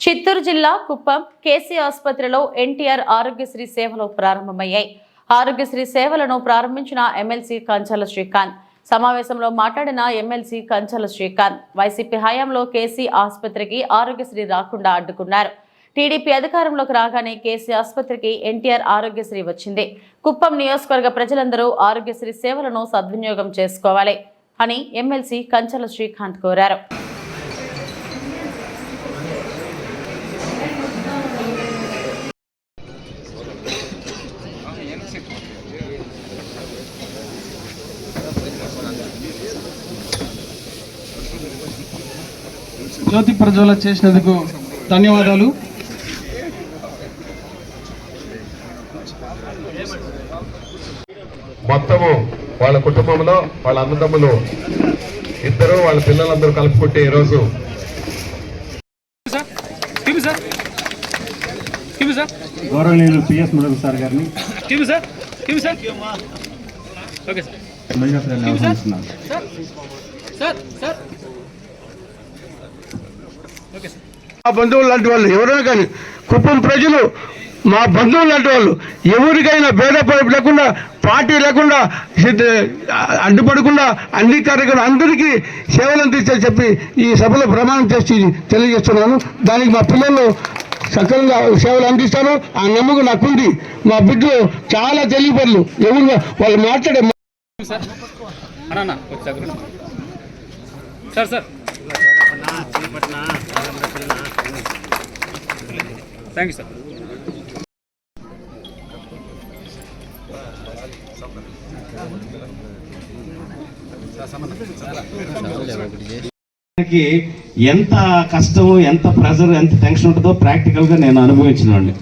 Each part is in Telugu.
చిత్తూరు జిల్లా కుప్పం కేసీ ఆసుపత్రిలో ఎన్టీఆర్ ఆరోగ్యశ్రీ సేవలు ప్రారంభమయ్యాయి. ఆరోగ్యశ్రీ సేవలను ప్రారంభించిన ఎమ్మెల్సీ కంచాల శ్రీకాంత్ సమావేశంలో మాట్లాడిన ఎమ్మెల్సీ కంచాల శ్రీకాంత్ వైసీపీ హయాంలో కేసీ ఆసుపత్రికి ఆరోగ్యశ్రీ రాకుండా అడ్డుకున్నారు. టీడీపీ అధికారంలోకి రాగానే కేసీ ఆసుపత్రికి ఎన్టీఆర్ ఆరోగ్యశ్రీ వచ్చింది. కుప్పం నియోజకవర్గ ప్రజలందరూ ఆరోగ్యశ్రీ సేవలను సద్వినియోగం చేసుకోవాలి అని ఎమ్మెల్సీ కంచల శ్రీకాంత్ కోరారు. జ్యోతి ప్రజ్వల చేసినందుకు ధన్యవాదాలు. మొత్తము వాళ్ళ కుటుంబంలో వాళ్ళ అన్నదమ్ములు ఇద్దరు వాళ్ళ పిల్లలందరూ కలుపుకుంటే ఈరోజు. Sir TV sir. TV sir. గౌరవనీయులు పిఎస్ మురుగు సార్ గారిని. ఓకే సార్ మహిళాశ్రేణి ఆహ్వానిస్తున్నాను sir sir sir okay sir మా బంధువులు లాంటి వాళ్ళు ఎవరైనా కానీ కుప్పం ప్రజలు మా బంధువులు లాంటి వాళ్ళు ఎవరికైనా భేదపడి లేకుండా పార్టీ లేకుండా అడ్డుపడకుండా అన్ని కార్యక్రమాలు అందరికీ సేవలు అందించే చెప్పి ఈ సభలో ప్రమాణం చేసి తెలియజేస్తున్నాను. దానికి మా పిల్లలు సక్రమంగా సేవలు అందిస్తారు. ఆ నమ్మకం నాకుంది. మా బిడ్డలు చాలా తెలియపడలు ఎవరు వాళ్ళు మాట్లాడే sir sir. Thank you sir ఎంత కష్టము ఎంత ప్రెజర్ ఎంత టెన్షన్ ఉంటుందో ప్రాక్టికల్గా నేను అనుభవించినండి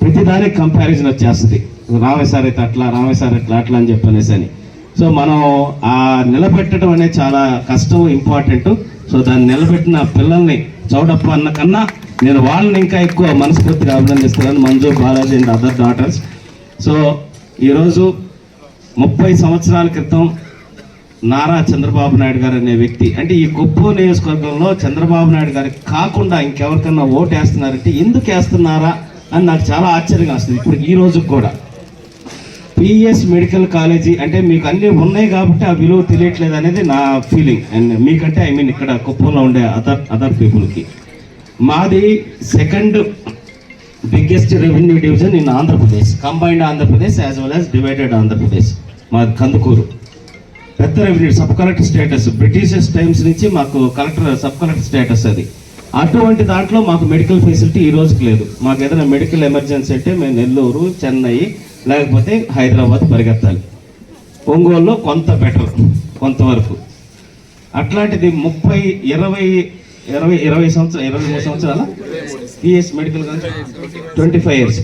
ప్రతిదానికి కంపారిజన్ వచ్చేస్తుంది. రామయ్య అయితే అట్లా రామయ్య ఇట్లా అట్లా అని చెప్పనేసి అని సో మనం ఆ నిలబెట్టడం అనేది చాలా కష్టం ఇంపార్టెంట్ సో దాన్ని నిలబెట్టిన పిల్లల్ని చౌడప్ప అన్న కన్నా నేను వాళ్ళని ఇంకా ఎక్కువ మనస్ఫూర్తిగా అభినందిస్తున్నాను Manju Balaji and other daughters so ఈరోజు ముప్పై సంవత్సరాల క్రితం నారా చంద్రబాబు నాయుడు గారు అనే వ్యక్తి అంటే ఈ గొప్ప నియోజకవర్గంలో చంద్రబాబు నాయుడు గారికి కాకుండా ఇంకెవరికన్నా ఓటు వేస్తున్నారంటే ఎందుకు వేస్తున్నారా అని నాకు చాలా ఆశ్చర్యంగా వస్తుంది. ఇప్పుడు ఈ రోజు కూడా. పిఎస్ మెడికల్ కాలేజీ అంటే మీకు అన్నీ ఉన్నాయి కాబట్టి ఆ విలువ తెలియట్లేదు అనేది నా ఫీలింగ్ అండ్ మీకంటే ఐ మీన్ ఇక్కడ కుప్పంలో ఉండే అదర్ అదర్ పీపుల్కి మాది second biggest revenue division in Andhra Pradesh combined Andhra Pradesh as well as divided Andhra Pradesh మాది కందుకూరు. పెద్ద revenue sub collector status britishers times నుంచి మాకు కలెక్టర్ సబ్ కలెక్టర్ స్టేటస్ అది. అటువంటి దాంట్లో మాకు మెడికల్ ఫెసిలిటీ ఈ రోజుకి లేదు. మాకు ఏదైనా మెడికల్ ఎమర్జెన్సీ అంటే మేము నెల్లూరు చెన్నై లేకపోతే హైదరాబాద్ పరిగెత్తాలి. ఒంగోలులో కొంత బెటర్ కొంతవరకు. అట్లాంటిది ముప్పై ఇరవై ఇరవై ఇరవై సంవత్సరం ఇరవై మూడు సంవత్సరాల? PS medical twenty five years.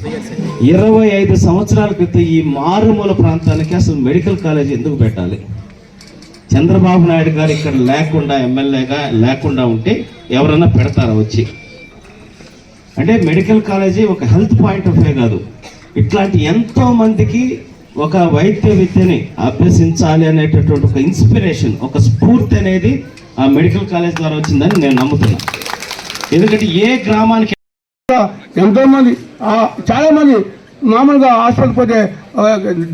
ఇరవై ఐదు సంవత్సరాల క్రితం ఈ మారుమూల ప్రాంతానికి అసలు మెడికల్ కాలేజ్ ఎందుకు పెట్టాలి? చంద్రబాబు నాయుడు గారు ఇక్కడ లేకుండా ఎమ్మెల్యేగా లేకుండా ఉంటే ఎవరన్నా పెడతారా వచ్చి? అంటే మెడికల్ కాలేజీ ఒక హెల్త్ పాయింట్ ఆఫ్ వ్యూ కాదు. ఇట్లాంటి ఎంతో మందికి ఒక వైద్య విద్యని అభ్యసించాలి అనేటటువంటి ఒక ఇన్స్పిరేషన్ ఒక స్ఫూర్తి అనేది ఆ మెడికల్ కాలేజ్ ద్వారా వచ్చిందని నేను నమ్ముతున్నా. ఎందుకంటే ఏ గ్రామానికి ఎంతో మంది చాలా మంది మామూలుగా హాస్పిటల్ పోతే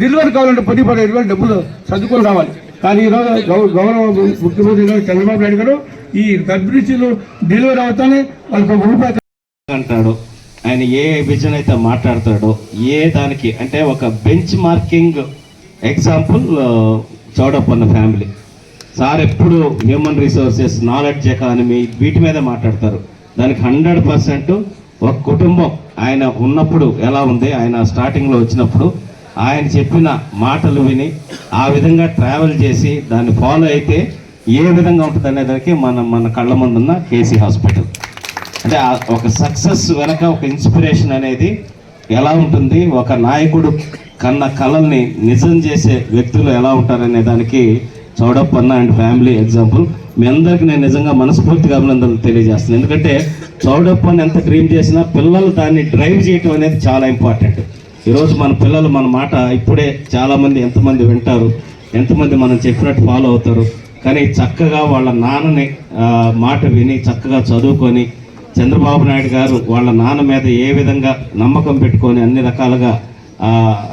డెలివరీ కావాలంటే పది పదిహేను వేలు డబ్బులు సర్దుకొని రావాలి. కానీ ఈరోజు గౌరవ ముఖ్యమంత్రి గారు చంద్రబాబు నాయుడు గారు ఈ గర్భిణీలు డెలివరీ అవుతానే వాళ్ళకి ఒక రూపాయి అంటాడు. ఆయన ఏ విజన్ అయితే మాట్లాడతాడో ఏ దానికి అంటే ఒక bench marking example Chowdappanna family sir ఎప్పుడు హ్యూమన్ రిసోర్సెస్ నాలెడ్జ్ ఎకానమీ వీటి మీద మాట్లాడతారు. దానికి హండ్రెడ్ పర్సెంట్ ఒక కుటుంబం ఆయన ఉన్నప్పుడు ఎలా ఉంది ఆయన స్టార్టింగ్లో వచ్చినప్పుడు ఆయన చెప్పిన మాటలు విని ఆ విధంగా ట్రావెల్ చేసి దాన్ని ఫాలో అయితే ఏ విధంగా ఉంటుంది అనే దానికి మన మన కళ్ళ ముందున్న కేసీ హాస్పిటల్ అంటే ఒక సక్సెస్ వెనక ఒక ఇన్స్పిరేషన్ అనేది ఎలా ఉంటుంది? ఒక నాయకుడు కన్న కళల్ని నిజం చేసే వ్యక్తులు ఎలా ఉంటారనే దానికి చౌడప్పన్న అండ్ ఫ్యామిలీ ఎగ్జాంపుల్. మీ అందరికీ నేను నిజంగా మనస్ఫూర్తిగా అభినందనలు తెలియజేస్తున్నాను. ఎందుకంటే చౌడప్పన్న ఎంత డ్రీమ్ చేసినా పిల్లలు దాన్ని డ్రైవ్ చేయటం అనేది చాలా ఇంపార్టెంట్ ఈరోజు మన పిల్లలు మన మాట ఇప్పుడే చాలామంది ఎంతమంది వింటారు ఎంతమంది మనం చెప్పినట్టు ఫాలో అవుతారు. కానీ చక్కగా వాళ్ళ నాన్నని మాట విని చక్కగా చదువుకొని చంద్రబాబు నాయుడు గారు వాళ్ళ నాన్న మీద ఏ విధంగా నమ్మకం పెట్టుకొని అన్ని రకాలుగా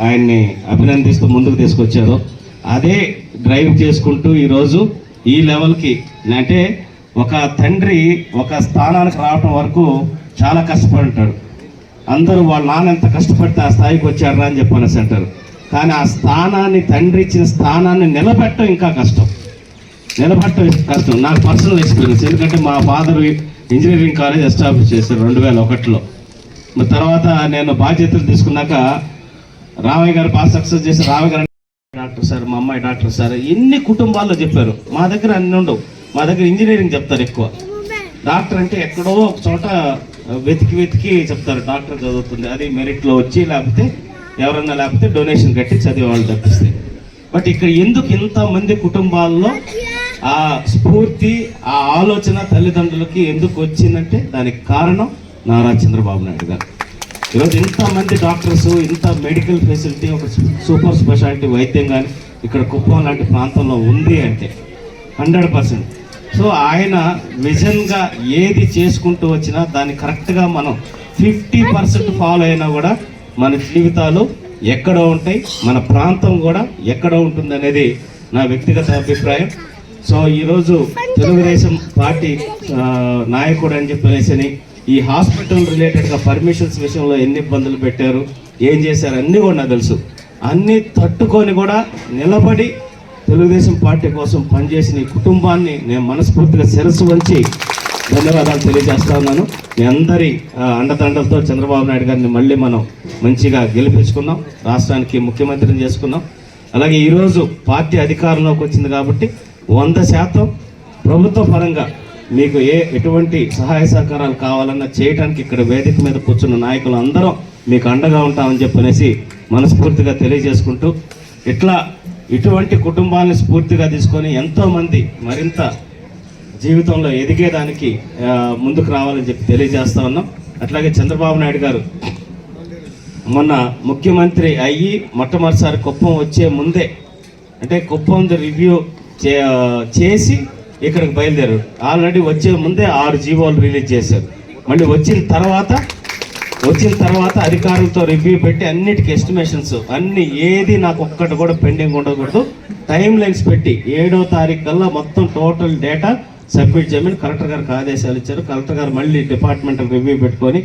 ఆయన్ని అభినందిస్తూ ముందుకు తీసుకొచ్చారో అదే డ్రైవ్ చేసుకుంటూ ఈరోజు ఈ లెవెల్కి. అంటే ఒక తండ్రి ఒక స్థానానికి రావటం వరకు చాలా కష్టపడి అందరూ వాళ్ళ నాన్న ఎంత కష్టపడితే ఆ స్థాయికి వచ్చారా అని చెప్పనేసి అంటారు కానీ ఆ స్థానాన్ని తండ్రి ఇచ్చిన స్థానాన్ని నిలబెట్టడం ఇంకా కష్టం. నిలబెట్టడం కష్టం. నాకు పర్సనల్ ఎక్స్పీరియన్స్. ఎందుకంటే మా ఫాదర్ ఇంజనీరింగ్ కాలేజ్ ఎస్టాబ్లిష్ చేశారు రెండు వేల ఒకటిలో తర్వాత నేను బాధ్యతలు తీసుకున్నాక రామయ్య గారు బాగా సక్సెస్ చేసి రామయ్య గారు డాక్టర్ సార్ మా అమ్మాయి డాక్టర్ సార్ ఎన్ని కుటుంబాల్లో చెప్పారు. మా దగ్గర అన్ని ఉండవు. మా దగ్గర ఇంజనీరింగ్ చెప్తారు ఎక్కువ. డాక్టర్ అంటే ఎక్కడో ఒక చోట వెతికి వెతికి చెప్తారు డాక్టర్ చదువుతుంది. అది మెరిట్లో వచ్చి లేకపోతే ఎవరన్నా లేకపోతే డొనేషన్ కట్టి చదివే వాళ్ళు తప్పిస్తే. బట్ ఇక్కడ ఎందుకు ఇంతమంది కుటుంబాల్లో ఆ స్ఫూర్తి ఆ ఆలోచన తల్లిదండ్రులకి ఎందుకు వచ్చిందంటే దానికి కారణం నారా చంద్రబాబు నాయుడు గారు. ఈరోజు ఇంతమంది డాక్టర్స్ ఇంత మెడికల్ ఫెసిలిటీ ఒక సూపర్ స్పెషాలిటీ వైద్యం కానీ ఇక్కడ కుప్పం లాంటి ప్రాంతంలో ఉంది అంటే హండ్రెడ్ పర్సెంట్. సో ఆయన విజన్గా ఏది చేసుకుంటూ వచ్చినా దాన్ని కరెక్ట్గా మనం ఫిఫ్టీ పర్సెంట్ ఫాలో అయినా కూడా మన జీవితాలు ఎక్కడ ఉంటాయి మన ప్రాంతం కూడా ఎక్కడ ఉంటుంది అనేది నా వ్యక్తిగత అభిప్రాయం. సో ఈరోజు తెలుగుదేశం పార్టీ నాయకుడు అని చెప్పనేసి ఈ హాస్పిటల్ రిలేటెడ్గా పర్మిషన్స్ విషయంలో ఎన్ని ఇబ్బందులు పెట్టారు ఏం చేశారు అన్నీ కూడా నాకు తెలుసు. అన్నీ తట్టుకొని కూడా నిలబడి తెలుగుదేశం పార్టీ కోసం పనిచేసిన ఈ కుటుంబాన్ని నేను మనస్ఫూర్తిగా శిరస్సు వంచి ధన్యవాదాలు తెలియజేస్తా ఉన్నాను. మీ అందరి అండదండలతో చంద్రబాబు నాయుడు గారిని మళ్ళీ మనం మంచిగా గెలిపించుకున్నాం రాష్ట్రానికి ముఖ్యమంత్రిని చేసుకున్నాం అలాగే ఈరోజు పార్టీ అధికారంలోకి వచ్చింది కాబట్టి వంద శాతం ప్రభుత్వ పరంగా మీకు ఏ ఎటువంటి సహాయ సహకారాలు కావాలన్నా చేయడానికి ఇక్కడ వేదిక మీద కూర్చున్న నాయకులు అందరం మీకు అండగా ఉంటామని చెప్పనేసి మనస్ఫూర్తిగా తెలియజేసుకుంటూ ఇట్లా ఇటువంటి కుటుంబాన్ని స్ఫూర్తిగా తీసుకొని ఎంతోమంది మరింత జీవితంలో ఎదిగేదానికి ముందుకు రావాలని చెప్పి తెలియజేస్తా ఉన్నాం. అట్లాగే చంద్రబాబు నాయుడు గారు మొన్న ముఖ్యమంత్రి అయ్యి మొట్టమొదటిసారి కుప్పం వచ్చే ముందే అంటే కుప్పం రివ్యూ చేసి ఇక్కడికి బయలుదేరారు. ఆల్రెడీ వచ్చే ముందే ఆరు జీవోలు రిలీజ్ చేశారు. మళ్ళీ వచ్చిన తర్వాత వచ్చిన తర్వాత అధికారులతో రివ్యూ పెట్టి అన్నిటికీ ఎస్టిమేషన్స్ అన్ని ఏది నాకు ఒక్కటి కూడా పెండింగ్ ఉండకూడదు. టైం లైన్స్ పెట్టి ఏడో తారీఖు కల్లా మొత్తం టోటల్ డేటా సబ్మిట్ చేయమని కలెక్టర్ గారికి ఆదేశాలు ఇచ్చారు. కలెక్టర్ గారు మళ్ళీ డిపార్ట్మెంటల్ రివ్యూ పెట్టుకొని